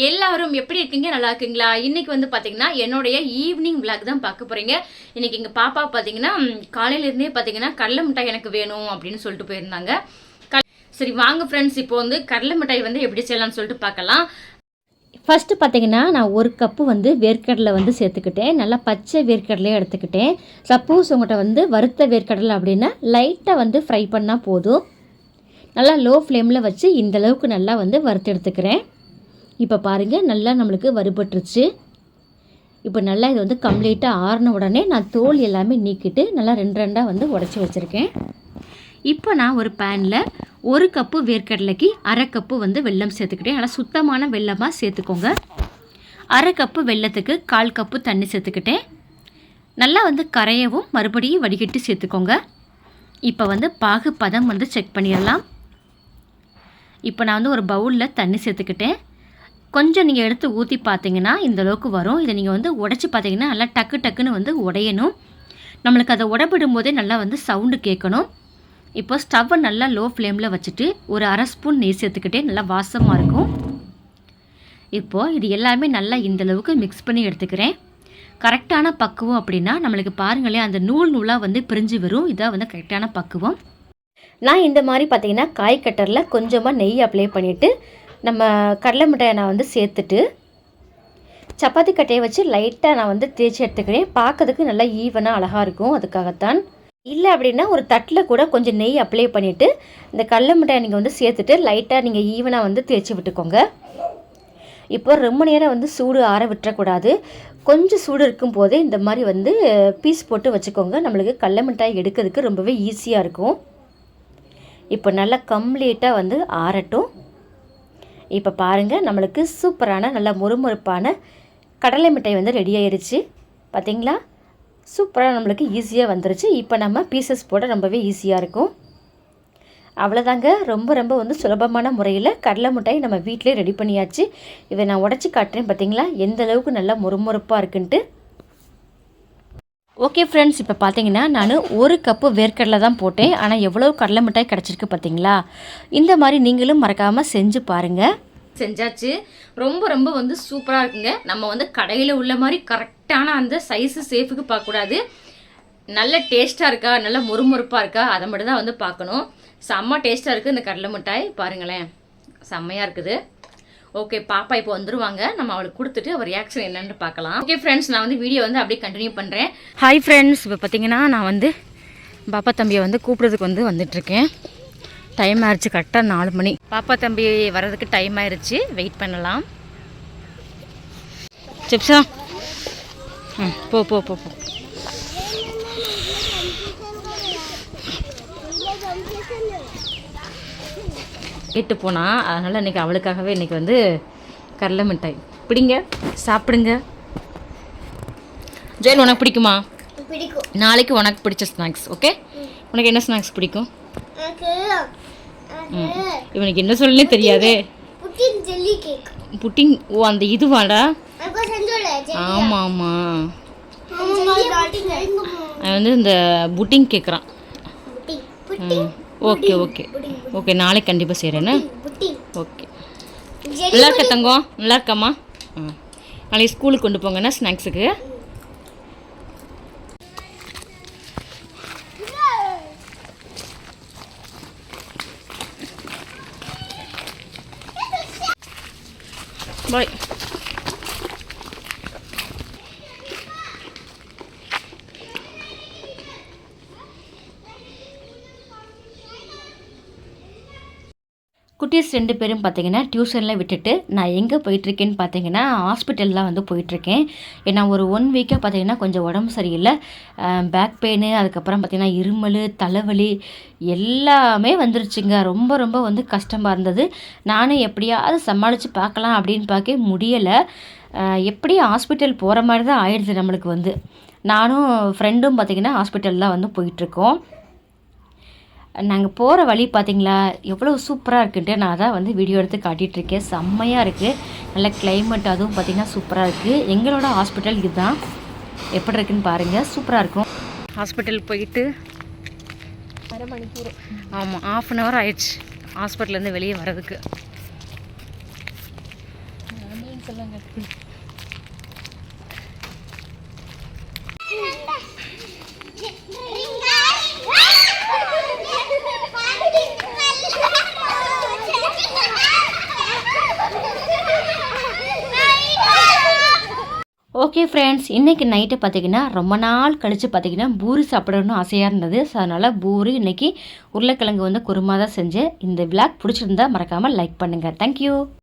எப்படி இருக்கீங்க? நல்லா இருக்கீங்களா? இன்னைக்கு வந்து பார்த்தீங்கன்னா என்னுடைய ஈவினிங் விளாக் தான் பார்க்க போறீங்க. இன்னைக்கு எங்க பாப்பா பார்த்தீங்கன்னா காலையிலேருந்தே பார்த்தீங்கன்னா கடலை மிட்டாய் எனக்கு வேணும் அப்படின்னு சொல்லிட்டு போயிருந்தாங்க. க- சரி வாங்க ஃப்ரெண்ட்ஸ் இப்போ வந்து கடலை மிட்டாய் வந்து எப்படி செய்யலாம்னு சொல்லிட்டு பார்க்கலாம். ஃபஸ்ட்டு பார்த்தீங்கன்னா நான் ஒரு கப்பு வந்து வேர்க்கடலை வந்து சேர்த்துக்கிட்டேன். நல்லா பச்சை வேர்க்கடலையே எடுத்துக்கிட்டேன். சப்போஸ் உங்கள்கிட்ட வந்து வறுத்த வேர்க்கடலை அப்படின்னா லைட்டாக வந்து ஃப்ரை பண்ணால் போதும். நல்லா லோ ஃப்ளேமில் வச்சு இந்த அளவுக்கு நல்லா வந்து வறுத்து எடுத்துக்கிறேன். இப்போ பாருங்கள் நல்லா நம்மளுக்கு வறுபட்டுருச்சு. இப்போ நல்லா இது வந்து கம்ப்ளீட்டாக ஆறின உடனே நான் தோல் எல்லாமே நீக்கிட்டு நல்லா ரெண்டு ரெண்டாக வந்து உடச்சி வச்சுருக்கேன். இப்போ நான் ஒரு பேனில் ஒரு கப்பு வேர்க்கடலைக்கு அரை கப்பு வந்து வெல்லம் சேர்த்துக்கிட்டேன். நல்லா சுத்தமான வெல்லமாக சேர்த்துக்கோங்க. அரை கப்பு வெல்லத்துக்கு கால் கப்பு தண்ணி சேர்த்துக்கிட்டேன். நல்லா வந்து கரையவும் மறுபடியும் வடிகட்டி சேர்த்துக்கோங்க. இப்போ வந்து பாகு பதம் வந்து செக் பண்ணிடலாம். இப்போ நான் வந்து ஒரு பவுலில் தண்ணி சேர்த்துக்கிட்டேன். கொஞ்சம் நீங்கள் எடுத்து ஊற்றி பார்த்தீங்கன்னா இந்த அளவுக்கு வரும். இதை நீங்கள் வந்து உடச்சி பார்த்தீங்கன்னா நல்லா டக்கு டக்குன்னு வந்து உடையணும். நம்மளுக்கு அதை உடப்பிடும் போதே நல்லா வந்து சவுண்டு கேட்கணும். இப்போ ஸ்டவ்வை நல்லா லோ ஃப்ளேமில் வச்சுட்டு ஒரு அரை ஸ்பூன் நெய் சேர்த்துக்கிட்டே நல்லா வாசமாக இருக்கும். இப்போது இது எல்லாமே நல்லா இந்தளவுக்கு மிக்ஸ் பண்ணி எடுத்துக்கிறேன். கரெக்டான பக்குவம் அப்படின்னா நம்மளுக்கு பாருங்களேன் அந்த நூல் நூலாக வந்து பிரிஞ்சு வரும். இதான் வந்து கரெக்டான பக்குவம். நான் இந்த மாதிரி பார்த்தீங்கன்னா காய் கட்டரில் கொஞ்சமாக நெய் அப்ளை பண்ணிவிட்டு நம்ம கடலை மிட்டாயை நான் வந்து சேர்த்துட்டு சப்பாத்தி கட்டையை வச்சு லைட்டாக நான் வந்து தேய்ச்சி எடுத்துக்கிறேன். பார்க்கறதுக்கு நல்லா ஈவனாக அழகாக இருக்கும். அதுக்காகத்தான். இல்லை அப்படின்னா ஒரு தட்டில் கூட கொஞ்சம் நெய் அப்ளை பண்ணிவிட்டு இந்த கடலை மிட்டாயை நீங்கள் வந்து சேர்த்துட்டு லைட்டாக நீங்கள் ஈவனாக வந்து தேய்ச்சி விட்டுக்கோங்க. இப்போ ரொம்ப நேரம் வந்து சூடு ஆற விட்டுறக்கூடாது. கொஞ்சம் சூடு இருக்கும் போதே இந்த மாதிரி வந்து பீஸ் போட்டு வச்சுக்கோங்க. நம்மளுக்கு கடலை மிட்டாய் எடுக்கிறதுக்கு ரொம்பவே ஈஸியாக இருக்கும். இப்போ நல்லா கம்ப்ளீட்டாக வந்து ஆறட்டும். இப்போ பாருங்கள் நம்மளுக்கு சூப்பரான நல்ல முறுமுறுப்பான கடலை மிட்டாய் வந்து ரெடி ஆயிருச்சு. பார்த்தீங்களா சூப்பராக நம்மளுக்கு ஈஸியாக வந்துருச்சு. இப்போ நம்ம பீசஸ் போட ரொம்பவே ஈஸியாக இருக்கும். அவ்வளோதாங்க ரொம்ப ரொம்ப வந்து சுலபமான முறையில் கடலை மிட்டாய் நம்ம வீட்டிலே ரெடி பண்ணியாச்சு. இதை நான் உடச்சி காட்டுறேன் பார்த்தீங்களா எந்த அளவுக்கு நல்லா முறுமுறுப்பாக இருக்குன்ட்டு. ஓகே ஃப்ரெண்ட்ஸ் இப்போ பார்த்தீங்கன்னா நான் ஒரு கப்பு வேர்க்கடலை தான் போட்டேன். ஆனால் எவ்வளோ கடலை மிட்டாய் கிடச்சிருக்கு பார்த்தீங்களா இந்த மாதிரி நீங்களும் மறக்காமல் செஞ்சு பாருங்கள் செஞ்சாச்சு. ரொம்ப ரொம்ப வந்து சூப்பராக இருக்குங்க. நம்ம வந்து கடையில் உள்ள மாதிரி கரெக்டான அந்த சைஸு சேஃபுக்கு பார்க்கக்கூடாது நல்ல டேஸ்ட்டாக இருக்கா? நல்ல முறுமுறுப்பாக இருக்கா? அதை மட்டும் தான் வந்து பார்க்கணும். செம்ம டேஸ்ட்டாக இருக்குது இந்த கடலை மிட்டாய். பாருங்களேன். செம்மையாக இருக்குது. ஓகே பாப்பா இப்போ வந்துருவாங்க. நம்ம அவளுக்கு கொடுத்துட்டு அவர் ரியாக்ஷன் என்னன்னு பார்க்கலாம். ஓகே ஃப்ரெண்ட்ஸ் நான் வந்து வீடியோ வந்து அப்படியே கண்டினியூ பண்ணுறேன் ஹாய் ஃப்ரெண்ட்ஸ் இப்போ பார்த்தீங்கன்னா நான் வந்து பாப்பா தம்பியை வந்து கூப்பிட்றதுக்கு வந்து வந்துட்டுருக்கேன். டைம் ஆயிடுச்சு கரெக்டாக நாலு மணி. பாப்பா தம்பி வர்றதுக்கு டைம் ஆயிடுச்சு வெயிட் பண்ணலாம். சிப்ஸா ம் போ போ போ போ. கேட்டு போனா அதனால் இன்றைக்கி அவளுக்காகவே இன்றைக்கி வந்து கடலை மிட்டாய். பிடிங்க சாப்பிடுங்க. ஜெயல் உனக்கு பிடிக்குமா? பிடிக்கும். நாளைக்கு உனக்கு பிடிச்ச ஸ்நாக்ஸ் ஓகே? உனக்கு என்ன ஸ்நாக்ஸ் பிடிக்கும்? இவனுக்கு என்ன சொல்லனே தெரியாதே. Pudding jelly cake. புட்டிங் ஓ அந்த இதுவாடா? ஆமாம் ஆமாம் அவன் வந்து இந்த புட்டிங் கேட்குறான் ம். Okay okay. ஓகே நாளைக்கு கண்டிப்பாக செய்கிறேன்னு ஓகே. நல்லா இருக்க தங்கம் நல்லா இருக்காம்மா? ம் நாளைக்கு ஸ்கூலுக்கு கொண்டு போங்கன்னா ஸ்நாக்ஸுக்கு. பாய். குட்டீஸ் ரெண்டு பேரும் பார்த்தீங்கன்னா டியூஷனில் விட்டுட்டு நான் எங்கே போயிட்டுருக்கேன்னு பார்த்தீங்கன்னா ஹாஸ்பிட்டல்லாம் வந்து போயிட்டுருக்கேன். ஏன்னா ஒரு ஒன் வீக்காக பார்த்தீங்கன்னா கொஞ்சம் உடம்பு சரியில்லை. பேக் பெயின் அதுக்கப்புறம் பார்த்தீங்கன்னா இருமல் தலைவலி எல்லாமே வந்துருச்சுங்க. ரொம்ப ரொம்ப வந்து கஷ்டமாக இருந்தது. நானும் எப்படியாவது சமாளித்து பார்க்கலாம் அப்படின்னு பார்க்க முடியலை. எப்படி ஹாஸ்பிட்டல் போகிற மாதிரி தான் ஆயிடுது நம்மளுக்கு வந்து. நானும் ஃப்ரெண்டும் பார்த்தீங்கன்னா ஹாஸ்பிட்டல்லாம் வந்து போயிட்டுருக்கோம். நாங்கள் போகிற வழி பார்த்தீங்களா எவ்வளோ சூப்பராக இருக்குன்ட்டு நான் தான் வந்து வீடியோ எடுத்து காட்டிகிட்டு இருக்கேன் செம்மையாக இருக்குது நல்ல climate அதுவும் பார்த்திங்கன்னா சூப்பராக இருக்குது எங்களோட ஹாஸ்பிட்டல் இதுதான். எப்படி இருக்குன்னு பாருங்கள் சூப்பராக இருக்கும். ஹாஸ்பிட்டல் போயிட்டு அரை மணிக்கூர் ஆமாம் ஆஃப் அன் ஹவர் ஆயிடுச்சு ஹாஸ்பிட்டல்லேருந்து வெளியே வர்றதுக்கு. சொல்லுங்க. ஹாய் ஃப்ரெண்ட்ஸ் இன்றைக்கி நைட்டு பார்த்தீங்கன்னா ரொம்ப நாள் கழித்து பார்த்தீங்கன்னா பூரி சாப்பிடணும்னு ஆசையாக இருந்தது. ஸோ அதனால் பூரி இன்றைக்கி உருளைக்கிழங்கு வந்து குருமா தான் செஞ்சு இந்த விளாக் பிடிச்சிருந்தா மறக்காமல் லைக் பண்ணுங்கள் தேங்க்யூ